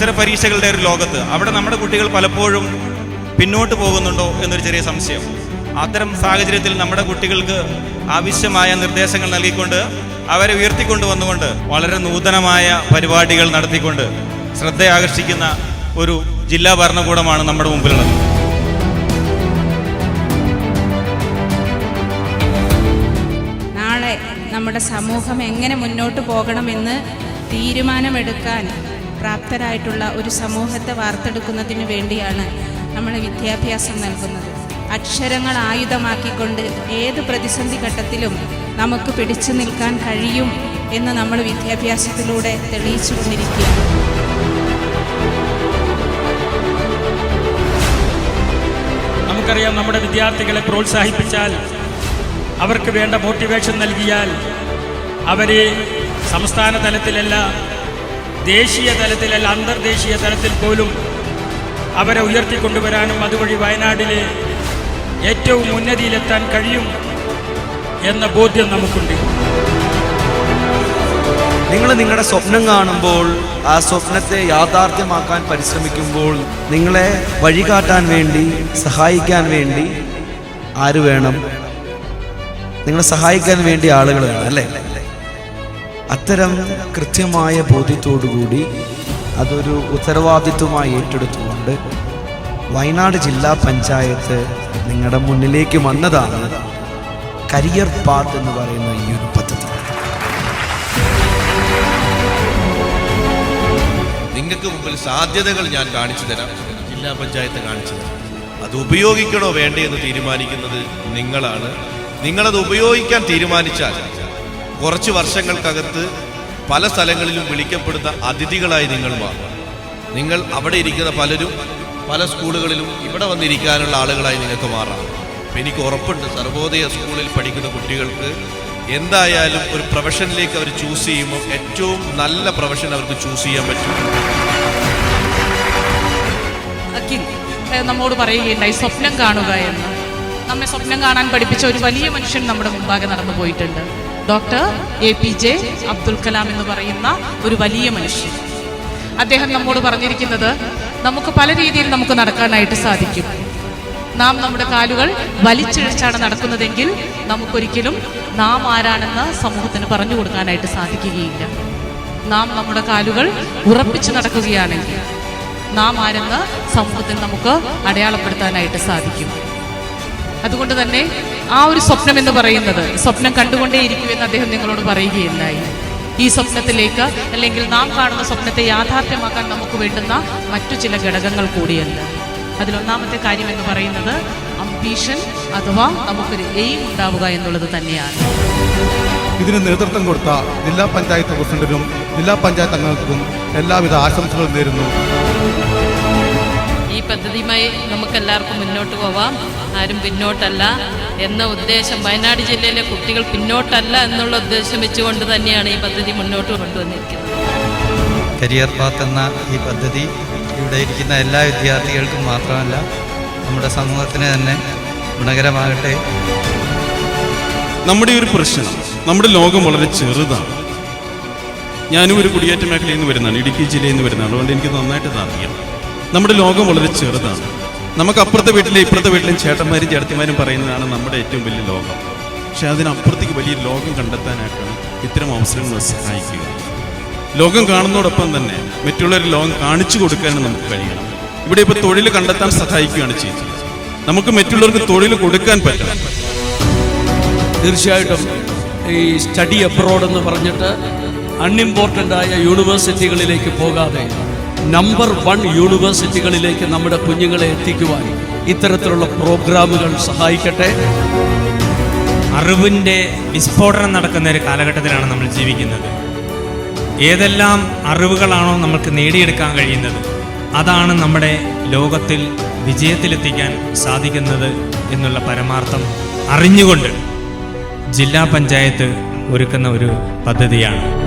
മത്സര പരീക്ഷകളുടെ ഒരു ലോകത്ത് അവിടെ നമ്മുടെ കുട്ടികൾ പലപ്പോഴും പിന്നോട്ട് പോകുന്നുണ്ടോ എന്നൊരു ചെറിയ സംശയം. അത്തരം സാഹചര്യത്തിൽ നമ്മുടെ കുട്ടികൾക്ക് ആവശ്യമായ നിർദ്ദേശങ്ങൾ നൽകിക്കൊണ്ട് അവരെ ഉയർത്തിക്കൊണ്ട് വന്നുകൊണ്ട് വളരെ നൂതനമായ പരിപാടികൾ നടത്തിക്കൊണ്ട് ശ്രദ്ധ ആകർഷിക്കുന്ന ഒരു ജില്ലാ ഭരണകൂടമാണ് നമ്മുടെ മുമ്പിലുള്ളത്. നാളെ നമ്മുടെ സമൂഹം എങ്ങനെ മുന്നോട്ട് പോകണമെന്ന് തീരുമാനമെടുക്കാൻ പ്രാപ്തരായിട്ടുള്ള ഒരു സമൂഹത്തെ വാർത്തെടുക്കുന്നതിന് വേണ്ടിയാണ് നമ്മൾ വിദ്യാഭ്യാസം നൽകുന്നത്. അക്ഷരങ്ങൾ ആയുധമാക്കിക്കൊണ്ട് ഏത് പ്രതിസന്ധി ഘട്ടത്തിലും നമുക്ക് പിടിച്ചു നിൽക്കാൻ കഴിയും എന്ന് നമ്മൾ വിദ്യാഭ്യാസത്തിലൂടെ തെളിയിച്ചു കൊണ്ടിരിക്കുകയാണ് നമുക്കറിയാം നമ്മുടെ വിദ്യാർത്ഥികളെ പ്രോത്സാഹിപ്പിച്ചാൽ അവർക്ക് വേണ്ട മോട്ടിവേഷൻ നൽകിയാൽ അവരെ സംസ്ഥാന തലത്തിലല്ല ദേശീയ തലത്തിൽ അല്ല അന്തർദേശീയ തലത്തിൽ പോലും അവരെ ഉയർത്തിക്കൊണ്ടുവരാനും അതുവഴി വയനാടിലെ ഏറ്റവും ഉന്നതിയിലെത്താൻ കഴിയും എന്ന ബോധ്യം നമുക്കുണ്ട്. നിങ്ങൾ നിങ്ങളുടെ സ്വപ്നം കാണുമ്പോൾ ആ സ്വപ്നത്തെ യാഥാർത്ഥ്യമാക്കാൻ പരിശ്രമിക്കുമ്പോൾ നിങ്ങളെ വഴികാട്ടാൻ വേണ്ടി സഹായിക്കാൻ വേണ്ടി ആര് വേണം? നിങ്ങളെ സഹായിക്കാൻ വേണ്ടി ആളുകൾ വേണം അല്ലേ? അത്തരം കൃത്യമായ ബോധ്യത്തോടുകൂടി അതൊരു ഉത്തരവാദിത്വമായി ഏറ്റെടുത്തുകൊണ്ട് വയനാട് ജില്ലാ പഞ്ചായത്ത് നിങ്ങളുടെ മുന്നിലേക്ക് വന്നതാണ് കരിയർ പാത്ത് എന്ന് പറയുന്ന ഈ ഒരു പദ്ധതി. നിങ്ങൾക്ക് മുമ്പിൽ സാധ്യതകൾ ഞാൻ കാണിച്ചു തരാം. ജില്ലാ പഞ്ചായത്ത് കാണിച്ചു തരാം. അത് ഉപയോഗിക്കണോ വേണ്ടേ എന്ന് തീരുമാനിക്കുന്നത് നിങ്ങളാണ്. നിങ്ങളത് ഉപയോഗിക്കാൻ തീരുമാനിച്ചാൽ കുറച്ച് വർഷങ്ങൾക്കകത്ത് പല സ്ഥലങ്ങളിലും വിളിക്കപ്പെടുന്ന അതിഥികളായി നിങ്ങൾ മാറും. നിങ്ങൾ അവിടെ ഇരിക്കുന്ന പലരും പല സ്കൂളുകളിലും ഇവിടെ വന്നിരിക്കാനുള്ള ആളുകളായി നിങ്ങൾക്ക് മാറാം. എനിക്ക് ഉറപ്പുണ്ട് സർവോദയ സ്കൂളിൽ പഠിക്കുന്ന കുട്ടികൾക്ക് എന്തായാലും ഒരു പ്രൊഫഷനിലേക്ക് അവർ ചൂസ് ചെയ്യുമ്പോൾ ഏറ്റവും നല്ല പ്രൊഫഷൻ അവർക്ക് ചൂസ് ചെയ്യാൻ പറ്റും. നമ്മോട് പറയുകയുണ്ടായി സ്വപ്നം കാണുക എന്ന്. നമ്മെ സ്വപ്നം കാണാൻ പഠിപ്പിച്ച ഒരു വലിയ മനുഷ്യൻ നമ്മുടെ മുമ്പാകെ നടന്നു പോയിട്ടുണ്ട് doctor A P J Abdul Kalam എന്ന് പറയുന്ന ഒരു വലിയ മനുഷ്യൻ. അദ്ദേഹം നമ്മോട് പറഞ്ഞിരിക്കുന്നത് നമുക്ക് പല രീതിയിൽ നമുക്ക് നടക്കാനായിട്ട് സാധിക്കും. നാം നമ്മുടെ കാലുകൾ വലിച്ചിഴച്ചാണ് നടക്കുന്നതെങ്കിൽ നമുക്കൊരിക്കലും നാം ആരാണെന്ന് സമൂഹത്തിന് പറഞ്ഞു കൊടുക്കാനായിട്ട് സാധിക്കുകയില്ല. നാം നമ്മുടെ കാലുകൾ ഉറപ്പിച്ച് നടക്കുകയാണെങ്കിൽ നാം ആരെന്ന് സമൂഹത്തിൽ നമുക്ക് അടയാളപ്പെടുത്താനായിട്ട് സാധിക്കും. അതുകൊണ്ട് തന്നെ ആ ഒരു സ്വപ്നം എന്ന് പറയുന്നത് സ്വപ്നം കണ്ടുകൊണ്ടേ കണ്ടുകൊണ്ടേയിരിക്കുമെന്ന് അദ്ദേഹം നിങ്ങളോട് പറയുകയുണ്ടായി. ഈ സ്വപ്നത്തിലേക്ക് അല്ലെങ്കിൽ നാം കാണുന്ന സ്വപ്നത്തെ യാഥാർത്ഥ്യമാക്കാൻ നമുക്ക് വേണ്ടുന്ന മറ്റു ചില ഘടകങ്ങൾ കൂടിയല്ല അതിലൊന്നാമത്തെ കാര്യം എന്ന് പറയുന്നത് അംബീഷൻ അഥവാ നമുക്കൊരു എയിം ഉണ്ടാവുക എന്നുള്ളത് തന്നെയാണ്. ഇതിന് നേതൃത്വം കൊടുത്ത ജില്ലാ പഞ്ചായത്ത് പ്രസിഡന്റിനും ജില്ലാ പഞ്ചായത്ത് അംഗങ്ങൾക്കും എല്ലാവിധ ആശംസകളും നേരുന്നു. പദ്ധതിയുമായി നമുക്കെല്ലാവർക്കും മുന്നോട്ട് പോവാം. ആരും പിന്നോട്ടല്ല എന്ന ഉദ്ദേശം വയനാട് ജില്ലയിലെ കുട്ടികൾ പിന്നോട്ടല്ല എന്നുള്ള ഉദ്ദേശം വെച്ചുകൊണ്ട് തന്നെയാണ് ഈ പദ്ധതി മുന്നോട്ട് കൊണ്ടുവന്നിരിക്കുന്നത്. കരിയർ പാത്ത് എന്ന ഈ പദ്ധതി ഇവിടെ ഇരിക്കുന്ന എല്ലാ വിദ്യാർത്ഥികൾക്കും മാത്രമല്ല നമ്മുടെ സമൂഹത്തിന് തന്നെ ഗുണകരമാകട്ടെ. നമ്മുടെ ഒരു പ്രശ്നം നമ്മുടെ ലോകം വളരെ ചെറുതാണ്. ഞാനും ഒരു കുടിയേറ്റ മേഖലയിൽ നിന്ന് വരുന്നതാണ് ഇടുക്കി ജില്ലയിൽ നിന്ന് വരുന്നതാണ്. അതുകൊണ്ട് എനിക്ക് നന്നായിട്ട് അറിയാം. നമ്മുടെ ലോകം വളരെ ചെറുതാണ്. നമുക്ക് അപ്പുറത്തെ വീട്ടിലെ ഇപ്പുറത്തെ വീട്ടിലും ചേട്ടന്മാരും ചേട്ടത്തിമാരും പറയുന്നതാണ് നമ്മുടെ ഏറ്റവും വലിയ ലോകം. പക്ഷെ അതിനപ്പുറത്തേക്ക് വലിയ ലോകം കണ്ടെത്താനായിട്ടാണ് ഇത്തരം അവസരങ്ങൾ സഹായിക്കുക. ലോകം കാണുന്നതോടൊപ്പം തന്നെ മറ്റുള്ളവർ ലോകം കാണിച്ചു കൊടുക്കാനും നമുക്ക് കഴിയണം. ഇവിടെ ഇപ്പോൾ തൊഴിൽ കണ്ടെത്താൻ സഹായിക്കുകയാണ് ചെയ്യുന്നത്. നമുക്ക് മറ്റുള്ളവർക്ക് തൊഴിൽ കൊടുക്കാൻ പറ്റണം. തീർച്ചയായിട്ടും ഈ സ്റ്റഡി അബ്രോഡ് എന്ന് പറഞ്ഞിട്ട് അൺഇമ്പോർട്ടന്റ് ആയ യൂണിവേഴ്സിറ്റികളിലേക്ക് പോകാതെ നമ്പർ വൺ യൂണിവേഴ്സിറ്റികളിലേക്ക് നമ്മുടെ കുഞ്ഞുങ്ങളെ എത്തിക്കുവാൻ ഇത്തരത്തിലുള്ള പ്രോഗ്രാമുകൾ സഹായിക്കട്ടെ. അറിവിന്റെ വിസ്ഫോടനം നടക്കുന്ന ഒരു കാലഘട്ടത്തിലാണ് നമ്മൾ ജീവിക്കുന്നത്. ഏതെല്ലാം അറിവുകളാണോ നമുക്ക് നേടിയെടുക്കാൻ കഴിയുന്നത് അതാണ് നമ്മുടെ ലോകത്തിൽ വിജയത്തിലെത്തിക്കാൻ സാധിക്കുന്നത് എന്നുള്ള പരമാർത്ഥം അറിഞ്ഞുകൊണ്ട് ജില്ലാ പഞ്ചായത്ത് ഒരുക്കുന്ന ഒരു പദ്ധതിയാണ്.